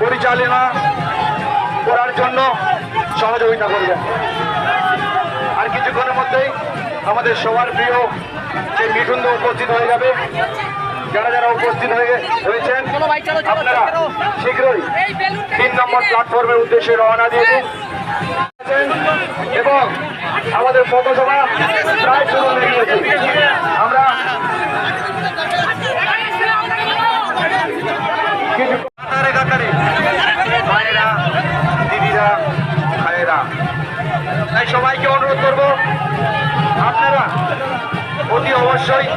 পরিচালনা করার জন্য সহযোগিতা করবেন আর কিছুক্ষণের মধ্যেই আমাদের সবার প্রিয় যে মিঠুন্দ উপস্থিত হয়ে যাবে যারা যারা উপস্থিত হয়ে হয়েছেন আপনারা শীঘ্রই তিন নম্বর প্ল্যাটফর্মের উদ্দেশ্যে রওনা দিয়ে দিন এবং আমাদের পথসভা প্রায় শুরু হয়ে গিয়েছে আমরা দাম তাই সবাইকে অনুরোধ করব আপনারা অতি অবশ্যই